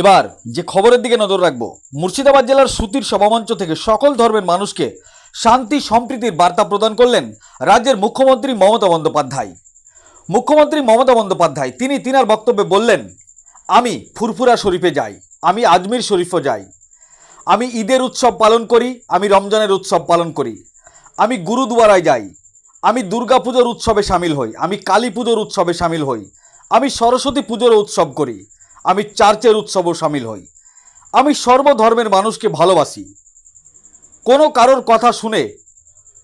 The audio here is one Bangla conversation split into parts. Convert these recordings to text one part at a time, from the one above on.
এবার যে খবরের দিকে নজর রাখব, মুর্শিদাবাদ জেলার সুতির সভামঞ্চ থেকে সকল ধর্মের মানুষকে শান্তি, সম্প্রীতির বার্তা প্রদান করলেন রাজ্যের মুখ্যমন্ত্রী মমতা বন্দ্যোপাধ্যায়। মুখ্যমন্ত্রী মমতা বন্দ্যোপাধ্যায়, তিনি তিনার বক্তব্যে বললেন, আমি ফুরফুরা শরীফে যাই, আমি আজমির শরীফও যাই। আমি ঈদের উৎসব পালন করি, আমি রমজানের উৎসব পালন করি। আমি গুরুদুয়ারায় যাই, আমি দুর্গাপুজোর উৎসবে সামিল হই, আমি কালী পুজোর উৎসবে সামিল হই। আমি সরস্বতী পুজোর উৎসব করি। আমি চার্চের উৎসবও সামিল হই। আমি সর্বধর্মের মানুষকে ভালোবাসি। কোনো কারোর কথা শুনে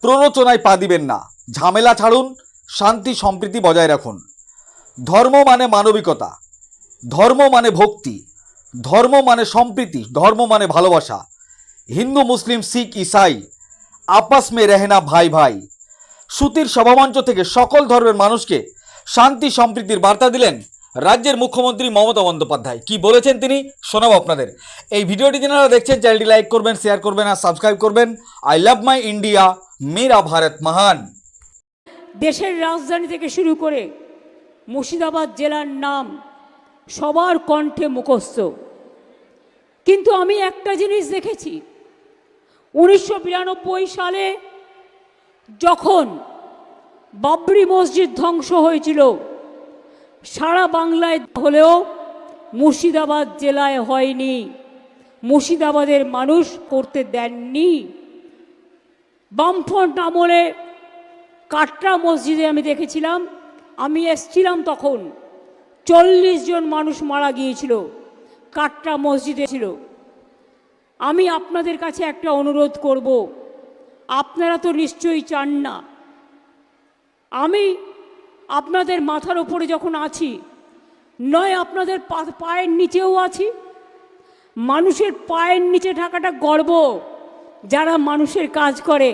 প্ররোচনায় পা দিবেন না। ঝামেলা ছাড়ুন, শান্তি, সম্প্রীতি বজায় রাখুন। ধর্ম মানে মানবিকতা। ধর্ম মানে ভক্তি। ধর্ম মানে সম্প্রীতি। ধর্ম মানে ভালোবাসা। হিন্দু, মুসলিম, শিখ, ইসাই, আপস মে রেহেনা ভাই ভাই। সুতির সভামঞ্চ থেকে সকল ধর্মের মানুষকে শান্তি, সম্প্রীতির বার্তা দিলেন রাজ্যের মুখ্যমন্ত্রী মমতা বন্দ্যোপাধ্যায়। কি বলেছেন তিনি? শোনাবো আপনাদের। এই ভিডিওটি যারা দেখছেন, চ্যানেলটি লাইক করবেন, শেয়ার করবেন আর সাবস্ক্রাইব করবেন। আই লাভ মাই ইন্ডিয়া, মেরা ভারত মহান। দেশের রাজধানী থেকে শুরু করে মুর্শিদাবাদ জেলার নাম সবার কণ্ঠে মুখস্থ। কিন্তু আমি একটা জিনিস দেখেছি, উনিশশো বিরানব্বই সালে যখন বাবরি মসজিদ ধ্বংস হয়েছিল সারা বাংলায় হলেও মুর্শিদাবাদ জেলায় হয়নি। মুর্শিদাবাদের মানুষ করতে দেননি। বামফ্রন্ট আমলে কাটরা মসজিদে আমি দেখেছিলাম। আমি এসছিলাম তখন। চল্লিশ জন মানুষ মারা গিয়েছিল। কাটরা মসজিদে ছিল। আমি আপনাদের কাছে একটা অনুরোধ করব। আপনারা তো নিশ্চয়ই চান না। আমি আপনাদের মাথার ওপরে যখন আছি, নয় আপনাদের পায়ের নিচেও আছি, মানুষের পায়ের নিচে থাকাটা গর্ব, যারা মানুষের কাজ করে।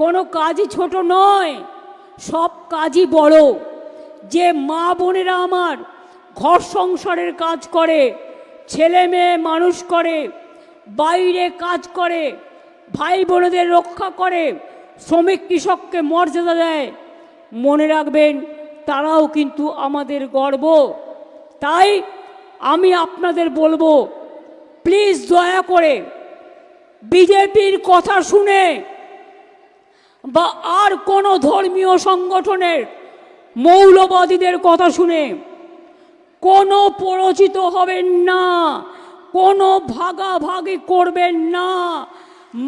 কোনো কাজই ছোট নয়, সব কাজই বড়। যে মা বোনেরা আমার ঘর সংসারের কাজ করে, ছেলে মেয়ে মানুষ করে, বাইরে কাজ করে, ভাই বোনেদের রক্ষা করে, শ্রমিক কৃষককে মর্যাদা দেয়, মনে রাখবেন তারাও কিন্তু আমাদের গর্ব। তাই আমি আপনাদের বলব প্লিজ দয়া করে বিজেপির কথা শুনে বা আর কোনো ধর্মীয় সংগঠনের মৌলবাদীদের কথা শুনে কোনো পরিচিত হবেন না, কোনো ভাগাভাগি করবেন না,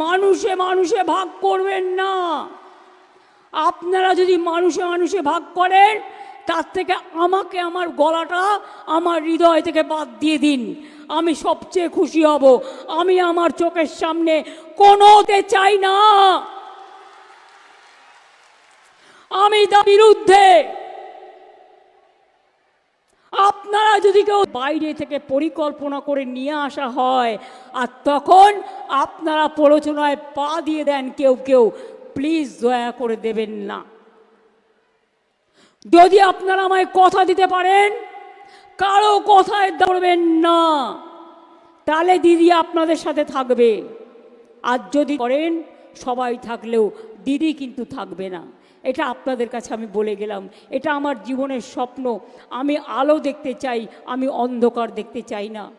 মানুষে মানুষে ভাগ করবেন না। আপনারা যদি মানুষে মানুষে ভাগ করেন, তার থেকে আমাকে আমার গলাটা, আমার হৃদয় থেকে বাদ দিয়ে দিন। আমি সবচেয়ে খুশি হব। আমি আমার চোখের সামনে কোনোতে চাই না। আমি তার বিরুদ্ধে। আপনারা যদি কেউ বাইরে থেকে পরিকল্পনা করে নিয়ে আসা হয়, আর তখন আপনারা প্ররোচনায় পা দিয়ে দেন কেউ কেউ প্লিজ দয়া করে দেবেন না। যদি আপনারা আমায় কথা দিতে পারেন, কারও কথায় ধরবেন না। তাহলে দিদি আপনাদের সাথে থাকবে। আর যদি করেন, সবাই থাকলেও দিদি কিন্তু থাকবে না। এটা আপনাদের কাছে আমি বলে গেলাম। এটা আমার জীবনের স্বপ্ন। আমি আলো দেখতে চাই, আমি অন্ধকার দেখতে চাই না।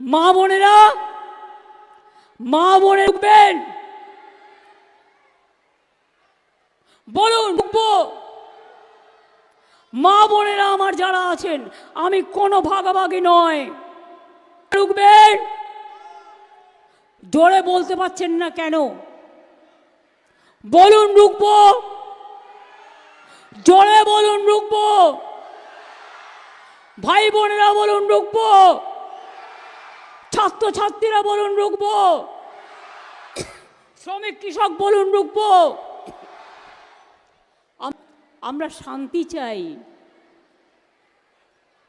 মা বোনেরা, মা বোনে ঢুকবেন। বলুন, ঢুকবো। মা বোনেরা আমার যারা আছেন, আমি কোনো ভাগাভাগি নয়। ঢুকবেন। জোরে বলতে পারছেন না কেন? বলুন, ঢুকবো। জোরে বলুন, ঢুকবো। ভাই বোনেরা, বলুন, ঢুকবো। ছাত্রছাত্রীরা বলুন রুখব। শ্রমিক কৃষক বলুন আম- আমরা শান্তি চাই।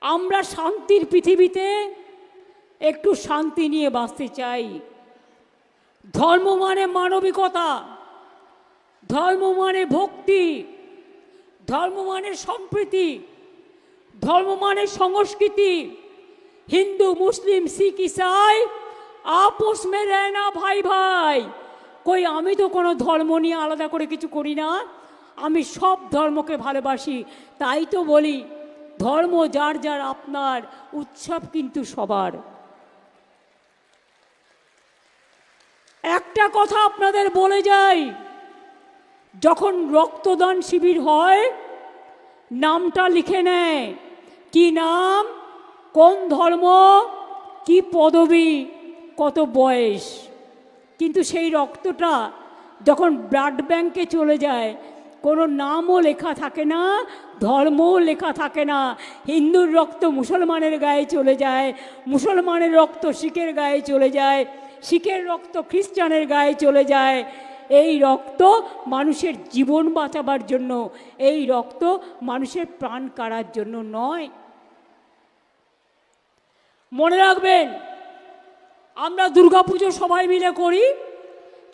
আমরা শান্তির পৃথিবীতে একটু শান্তি নিয়ে বাঁচতে চাই। ধর্ম মানে মানবিকতা। ধর্ম মানে ভক্তি। ধর্ম মানে সম্প্রীতি। ধর্ম মানে সংস্কৃতি। হিন্দু, মুসলিম, শিখ, ইসাই, আপোষ মে না, ভাই ভাই। কই, আমি তো কোনো ধর্ম নিয়ে আলাদা করে কিছু করি না। আমি সব ধর্মকে ভালোবাসি। তাই তো বলি, ধর্ম যার যার, আপনার উৎসব কিন্তু সবার। একটা কথা আপনাদের বলে যাই, যখন রক্তদান শিবির হয়, নামটা লিখে নেয়। কি নাম? কোন ধর্ম? কি পদবি? কত বয়স? কিন্তু সেই রক্তটা যখন ব্লাড ব্যাংকে চলে যায়, কোনো নামও লেখা থাকে না, ধর্মও লেখা থাকে না। হিন্দুর রক্ত মুসলমানের গায়ে চলে যায়, মুসলমানের রক্ত শিখের গায়ে চলে যায়, শিখের রক্ত খ্রিস্টানের গায়ে চলে যায়। এই রক্ত মানুষের জীবন বাঁচাবার জন্য, এই রক্ত মানুষের প্রাণ কাড়ার জন্য নয়। মনে রাখবেন, আমরা দুর্গাপুজো সবাই মিলে করি,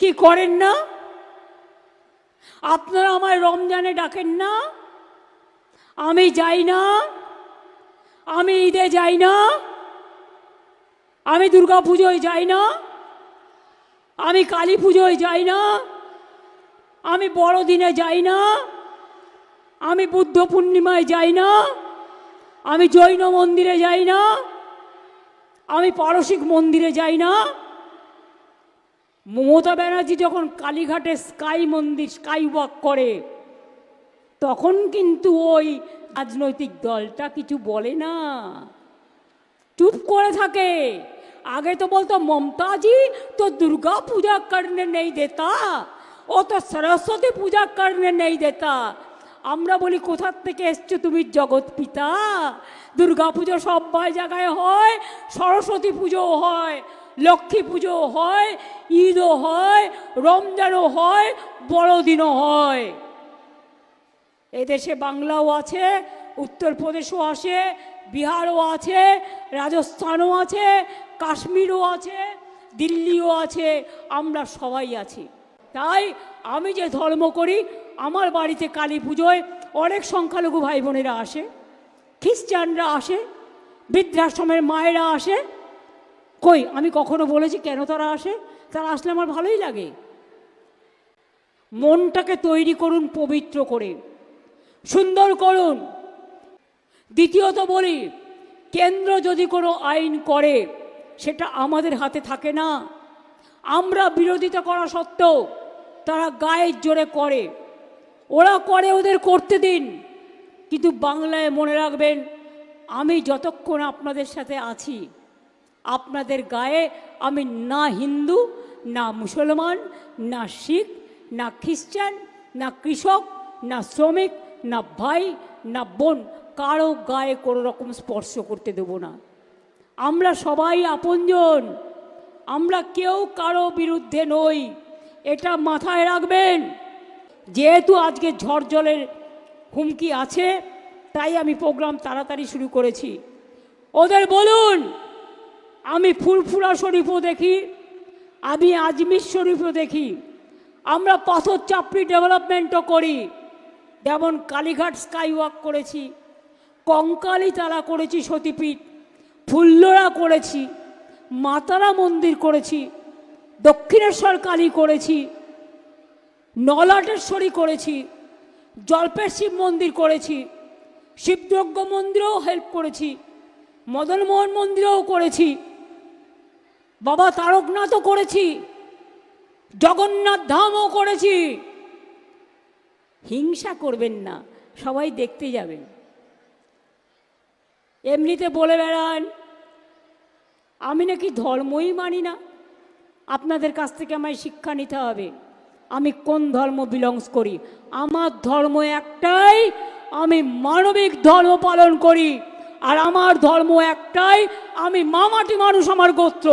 কি করেন না? আপনারা আমায় রমজানে ডাকেন না, আমি যাই না, আমি ঈদে যাই না, আমি দুর্গা পুজোয় যাই না, আমি কালী পুজোয় যাই না, আমি বড়দিনে যাই না, আমি বুদ্ধ পূর্ণিমায় যাই না, আমি জৈন মন্দিরে যাই না আমি পারসিক মন্দিরে যাই না। মমতা ব্যানার্জি যখন কালীঘাটে স্কাই মন্দির, স্কাই ওয়াক করে, তখন কিন্তু ওই রাজনৈতিক দলটা কিছু বলে না। চুপ করে থাকে। আগে তো বলতো, মমতাজি, তো দুর্গা পূজা কারণে নেই দেতা, ও তো সরস্বতী পূজা কারণে নেই দেতা। আমরা বলি, কোথার থেকে এসছো তুমি, জগৎ পিতা? দুর্গা পুজো সবাই জায়গায় হয়, সরস্বতী পুজোও হয়, লক্ষ্মী পুজোও হয়, ঈদও হয়, রমজানও হয়, বড়দিনও হয়। এদেশে বাংলাও আছে, উত্তরপ্রদেশও আছে, বিহারও আছে, রাজস্থানও আছে, কাশ্মীরও আছে, দিল্লিও আছে, আমরা সবাই আছি। তাই আমি যে ধর্ম করি আমার বাড়িতে কালী পুজোয় অনেক সংখ্যালঘু ভাই বোনেরা আসে, খ্রিস্টানরা আসে, বৃদ্ধাশ্রমের মায়েরা আসে। কই, আমি কখনো বলেছি কেন তারা আসে? তারা আসলে আমার ভালোই লাগে। মনটাকে তৈরি করুন পবিত্র করে, সুন্দর করুন। দ্বিতীয়ত বলি, কেন্দ্র যদি কোনো আইন করে, সেটা আমাদের হাতে থাকে না। আমরা বিরোধিতা করা সত্ত্বেও তারা গায়ের জোরে করে। ওরা করে ওদের করতে দিন। কিন্তু বাংলায় মনে রাখবেন, আমি যতক্ষণ আপনাদের সাথে আছি, আপনাদের গায়ে আমি না হিন্দু, না মুসলমান, না শিখ, না খ্রিস্টান, না কৃষক, না শ্রমিক, না ভাই, না বোন, কারও গায়ে কোনো রকম স্পর্শ করতে দেব না। আমরা সবাই আপনজন, আমরা কেউ কারও বিরুদ্ধে নই। এটা মাথায় রাখবেন। যেহেতু আজকে ঝড় জলের হুমকি আছে, তাই আমি প্রোগ্রাম তাড়াতাড়ি শুরু করেছি। ওদের বলুন, আমি ফুলফুলা শরীফও দেখি, আমি আজমির শরীফও দেখি, আমরা পাথর চাপড়ি ডেভেলপমেন্টও করি, যেমন কালীঘাট স্কাই ওয়াক করেছি, কঙ্কালী তালা করেছি সতীপীঠ, ফুল্লরা করেছি, মাতারা মন্দির করেছি, দক্ষিণেশ্বর কালী করেছি নলাটেশ্বরী করেছি, জল্পের শিব মন্দির করেছি, শিবযজ্ঞ মন্দিরেও হেল্প করেছি, মদনমোহন মন্দিরেও করেছি, বাবা তারকনাথও করেছি, জগন্নাথ ধামও করেছি। হিংসা করবেন না, সবাই দেখতে যাবেন। এমনিতে বলে বেড়ান, আমি নাকি ধর্মই মানি না, আপনাদের কাছ থেকে আমায় শিক্ষা নিতে হবে। আমি কোন ধর্ম বিলংস করি? আমার ধর্ম একটাই, আমি মানবিক ধর্ম পালন করি। আর আমার ধর্ম একটাই, আমি মামাটি মানুষ আমার গোত্র।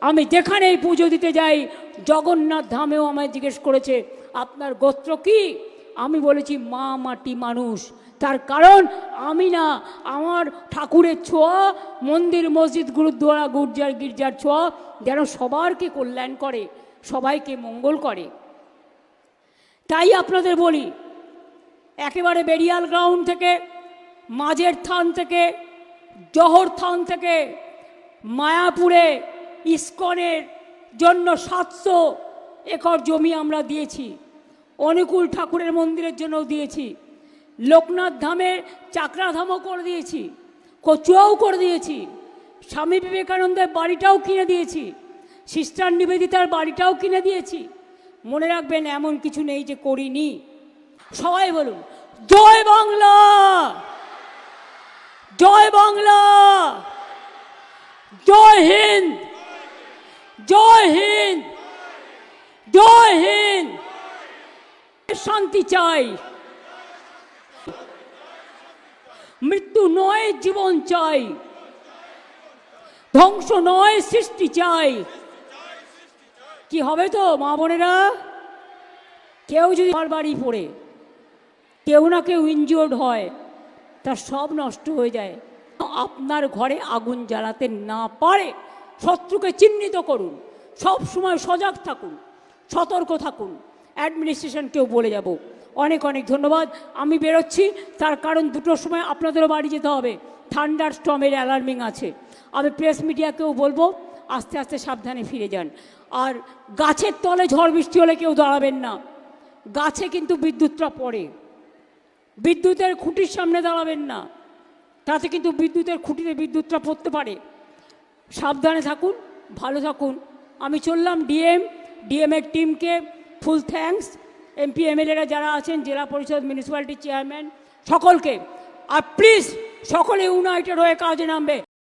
আমি যেখানেই পুজো দিতে যাই, জগন্নাথ ধামেও আমায় জিজ্ঞেস করেছে, আপনার গোত্র কি? আমি বলেছি মা মাটি মানুষ। তার কারণ, আমি না, আমার ঠাকুরের ছোঁয়া, মন্দির, মসজিদ, গুরুদ্বারা, গুর্জার, গির্জার ছোঁয়া, যেন সবারকে কল্যাণ করে। সবাইকে মঙ্গল করে। তাই আপনাদের বলি, একেবারে বেরিয়াল গ্রাউন্ড থেকে, মাঝের থান থেকে, জহর থান থেকে, মায়াপুরে, ইস্কনের জন্য সাতশো একর জমি আমরা দিয়েছি। অনুকূল ঠাকুরের মন্দিরের জন্যও দিয়েছি। লোকনাথ ধামের চাকরাধামও করে দিয়েছি, কচুয়াও করে দিয়েছি। স্বামী বিবেকানন্দের বাড়িটাও কিনে দিয়েছি। সিস্টার নিবেদিতার বাড়িটাও কিনে দিয়েছি। মনে রাখবেন, এমন কিছু নেই যে করিনি। সবাই বলুন, জয় বাংলা! জয় বাংলা! জয় হিন্দ! জয় হিন্দ! জয় হিন্দ! শান্তি চাই। মৃত্যু নয়, জীবন চাই। ধ্বংস নয়, সৃষ্টি চাই। কি হবে তো, মা বোনেরা? কেউ যদি আমার বাড়ি পড়ে, কেউ না কেউ ইনজিওর্ড হয়, তার সব নষ্ট হয়ে যায়। আপনার ঘরে আগুন জ্বালাতে না পারে, শত্রুকে চিহ্নিত করুন, সব সময় সজাগ থাকুন, সতর্ক থাকুন। অ্যাডমিনিস্ট্রেশনকেও বলে যাব। অনেক অনেক ধন্যবাদ। আমি বেরোচ্ছি, তার কারণ দুটোর সময় আপনাদেরও বাড়ি যেতে হবে। থান্ডার স্টমের অ্যালার্মিং আছে। আমি প্রেস মিডিয়াকেও বলব, আস্তে আস্তে সাবধানে ফিরে যান। আর গাছের তলে ঝড় বৃষ্টি হলে কেউ দাঁড়াবেন না। গাছে কিন্তু বিদ্যুৎটা পড়ে। বিদ্যুতের খুঁটির সামনে দাঁড়াবেন না। তাতে কিন্তু বিদ্যুতের খুঁটিতে বিদ্যুৎটা পড়তে পারে। সাবধানে থাকুন, ভালো থাকুন। আমি চললাম ডিএম। ডিএমের টিমকে ফুল থ্যাঙ্কস। এমপি, এমএলএরা যারা আছেন, জেলা পরিষদ, মিউনিসিপ্যালিটি চেয়ারম্যান, সকলকে। আর প্লিজ, সকলে ইউনাইটেড হয়ে কাজে নামবে।